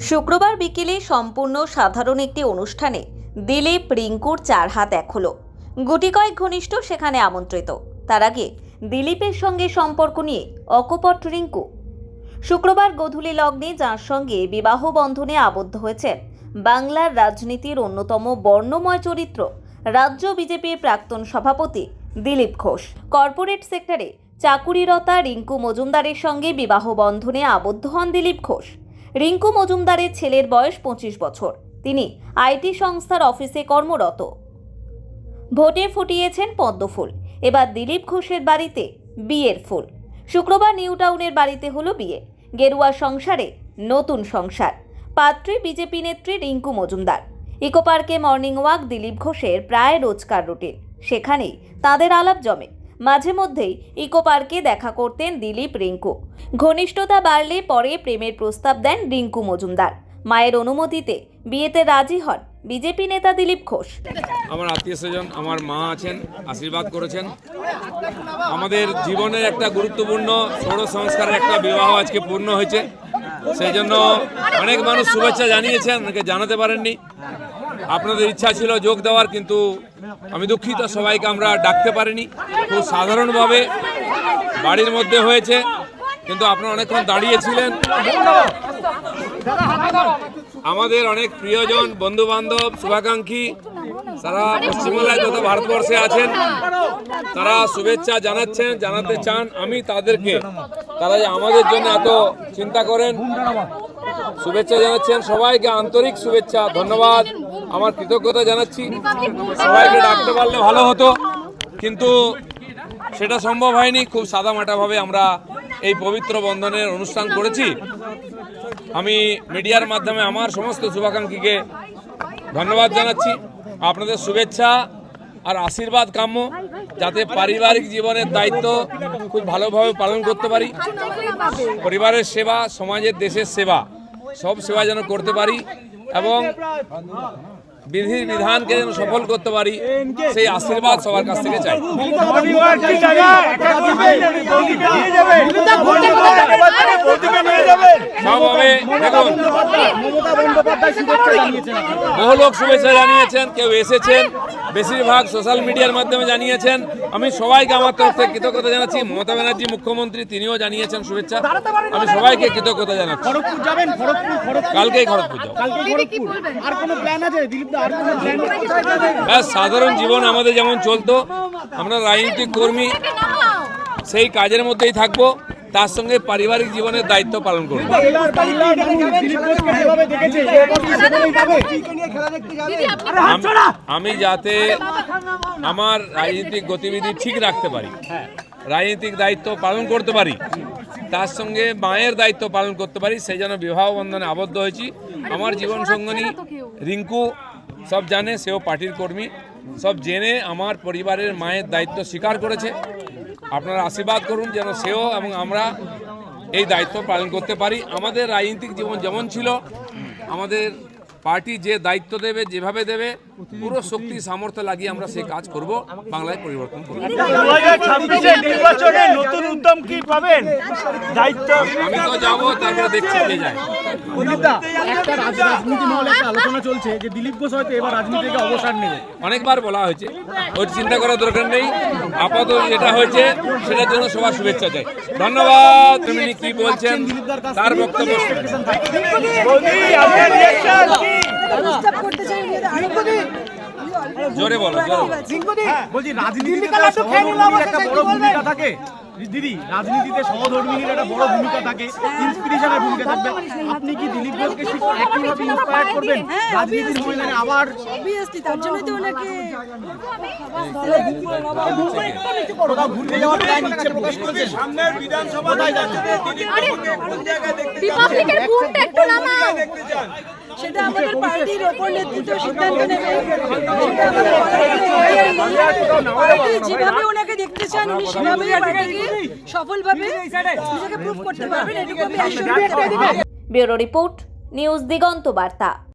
শুক্রবার বিকেলে সম্পূর্ণ সাধারণ একটি অনুষ্ঠানে দিলীপ, রিঙ্কুর চার হাত এক গুটি কয়েক ঘনিষ্ঠ সেখানে আমন্ত্রিত। তার আগে দিলীপের সঙ্গে সম্পর্ক নিয়ে অকপট রিঙ্কু। শুক্রবার গধূলি লগ্নে যার সঙ্গে বিবাহ বন্ধনে আবদ্ধ হয়েছেন বাংলার রাজনীতির অন্যতম বর্ণময় চরিত্র রাজ্য বিজেপির প্রাক্তন সভাপতি দিলীপ ঘোষ। কর্পোরেট সেক্টরে চাকুরিরতা রিঙ্কু মজুমদারের সঙ্গে বিবাহ বন্ধনে আবদ্ধ হন দিলীপ ঘোষ। রিঙ্কু মজুমদারের ছেলের বয়স পঁচিশ বছর। তিনি আইটি সংস্থার অফিসে কর্মরত। ভোটে ফুটিয়েছেন পদ্মফুল। এবার দিলীপ ঘোষের বাড়িতে বিয়ের ফুল। শুক্রবার নিউ টাউনের বাড়িতে হলো বিয়ে। গেরুয়া সংসারে নতুন সংসার। পাত্রী বিজেপি নেত্রী রিঙ্কু মজুমদার। ইকোপার্কে মর্নিং ওয়াক দিলীপ ঘোষের প্রায় রোজকার রুটিন। সেখানেই তাদের আলাপ জমে। মাঝে মধ্যেই ইকো পার্কে দেখা করতেন দিলীপ রিঙ্কু। ঘনিষ্ঠতা বাড়লে পরে প্রেমের প্রস্তাব দেন রিঙ্কু মজুমদার। মায়ের অনুমতিতে বিয়েতে রাজি হন বিজেপি নেতা দিলীপ ঘোষ। আমার আত্মীয় স্বজন, আমার মা আছেন, আশীর্বাদ করেছেন। আমাদের জীবনের একটা গুরুত্বপূর্ণ ষোড়শ সংস্কারের একটা বিবাহ আজকে পূর্ণ হয়েছে। সেই জন্য অনেক মানুষ শুভেচ্ছা জানিয়েছেন, অনেকে জানাতে পারেননি। আপনাদের ইচ্ছা ছিল যোগ দেওয়ার, কিন্তু আমি দুঃখিত, সবাইকে আমরা ডাকতে পারিনি। খুব সাধারণভাবে বাড়ির মধ্যে হয়েছে, কিন্তু আপনারা অনেকক্ষণ দাঁড়িয়েছিলেন। আমাদের অনেক প্রিয়জন বন্ধু বান্ধব শুভাকাঙ্ক্ষী, তারা পশ্চিমবাংলায় তথা ভারতবর্ষে আছেন। তারা শুভেচ্ছা জানাচ্ছেন, জানাতে চান আমি তাদেরকে। তারা যে আমাদের জন্য এত চিন্তা করেন। শুভেচ্ছা জানাচ্ছেন সবাইকে, আন্তরিক শুভেচ্ছা, ধন্যবাদ। আমার কৃতজ্ঞতা জানাচ্ছি। সবাইকে ডাকতে পারলে ভালো হতো কিন্তু সেটা সম্ভব হয়নি। খুব সাদামাটাভাবে আমরা এই পবিত্র বন্ধনের অনুষ্ঠান করেছি। আমি মিডিয়ার মাধ্যমে আমার সমস্ত শুভাকাঙ্ক্ষীকে ধন্যবাদ জানাচ্ছি। আপনাদের শুভেচ্ছা আর আশীর্বাদ কাম্য যাতে পারিবারিক জীবনের দায়িত্ব খুব ভালোভাবে পালন করতে পারি। পরিবারের সেবা সমাজের দেশের সেবা সব সেবা যেন করতে পারি। এবং বিধি বিধানকে যেন সফল করতে পারি সেই আশীর্বাদ সবার কাছ থেকে চাই। বহু লোক শুভেচ্ছা জানিয়েছেন কেউ এসেছেন বেশিরভাগ সোশ্যাল মিডিয়ার মাধ্যমে জানিয়েছেন। আমি সবাইকে আমার তরফ থেকে কৃতজ্ঞতা জানাচ্ছি। মমতা ব্যানার্জি মুখ্যমন্ত্রী তিনিও জানিয়েছেন শুভেচ্ছা। আমি সবাইকে কৃতজ্ঞতা জানাচ্ছি। কালকেই খড়গপুর যাব। কালকে খড়গপুর। আর কোনো প্ল্যান আছে? দিলীপ দা আর কোনো প্ল্যান ব্যাস সাধারণ জীবন আমাদের যেমন চলতো আমরা রাজনৈতিক কর্মী সেই কাজের মধ্যেই থাকব। তার সঙ্গে পারিবারিক জীবনের দায়িত্ব পালন করব। আমি যাতে আমার রাজনৈতিক গতিবিধি ঠিক রাখতে পারি, রাজনৈতিক দায়িত্ব পালন করতে পারি, তার সঙ্গে মায়ের দায়িত্ব পালন করতে পারি সেই জন্য বিবাহ বন্ধনে আবদ্ধ হয়েছি। আমার জীবন সঙ্গনী রিঙ্কু, সব জানে, সেও পার্টির কর্মী। সব জেনে আমার পরিবারের মায়ের দায়িত্ব স্বীকার করেছে। আপনারা আশীর্বাদ করুন যেন সেও এবং আমরা এই দায়িত্ব পালন করতে পারি। আমাদের রাজনৈতিক জীবন যেমন ছিল, আমাদের পার্টি যে দায়িত্ব দেবে যেভাবে দেবে পুরো শক্তি সামর্থ্য লাগিয়ে আমরা সেই কাজ করব বাংলায় পরিবর্তন করব। নির্বাচনে নতুন উদ্যম কি পাবেন? দায়িত্ব আমি তো যাব তারপরে দেখছি কে যায়। দিলীপ দা একটা রাজ- রাজনীতি মহলে একটা আলোচনা চলছে যে দিলীপ ঘোষ হয়তো এবার রাজনীতি থেকে অবসর নেবে। অনেকবার বলা হয়েছে। ওই চিন্তা করার দরকার নেই। আপাতত যেটা হয়েছে সেটার জন্য সবার শুভেচ্ছা চাই। ধন্যবাদ তুমি কি বলছেন তার বক্তব্য জোরে বলো বলছি রাজনীতিতে একটা বড় ভূমিকা থাকে। দিদি রাজনীতিতে সহধর্মিনীর একটা বড় ভূমিকা থাকে। ইন্সপিরেশনের ভূমিকা থাকবে। আপনি কি দিলীপ ঘোষকে একইভাবে ইন্সপায়ার করবেন? রাজনীতির ময়দানে আবার অবভিয়াসলি তার জন্য তো ওনাকে ঘুরতে যাওয়ার প্ল্যান ইচ্ছে প্রকাশ করেছেন। রিপাবলিকের বুমটা একটু নামাও। সেটা আমাদের পার্টির ওপর নেতৃত্ব সিদ্ধান্ত নেবে। সেটা আমাদের পার্টি যেভাবে ওনাকে দেখতে চান উনি সেভাবেই পার্টিকে সফলভাবে নিজেকে প্রুভ করতে পারবেন এটুকু আমি অ্যাসিওর করতে পারি ব্যুরো রিপোর্ট নিউজ দিগন্ত বার্তা।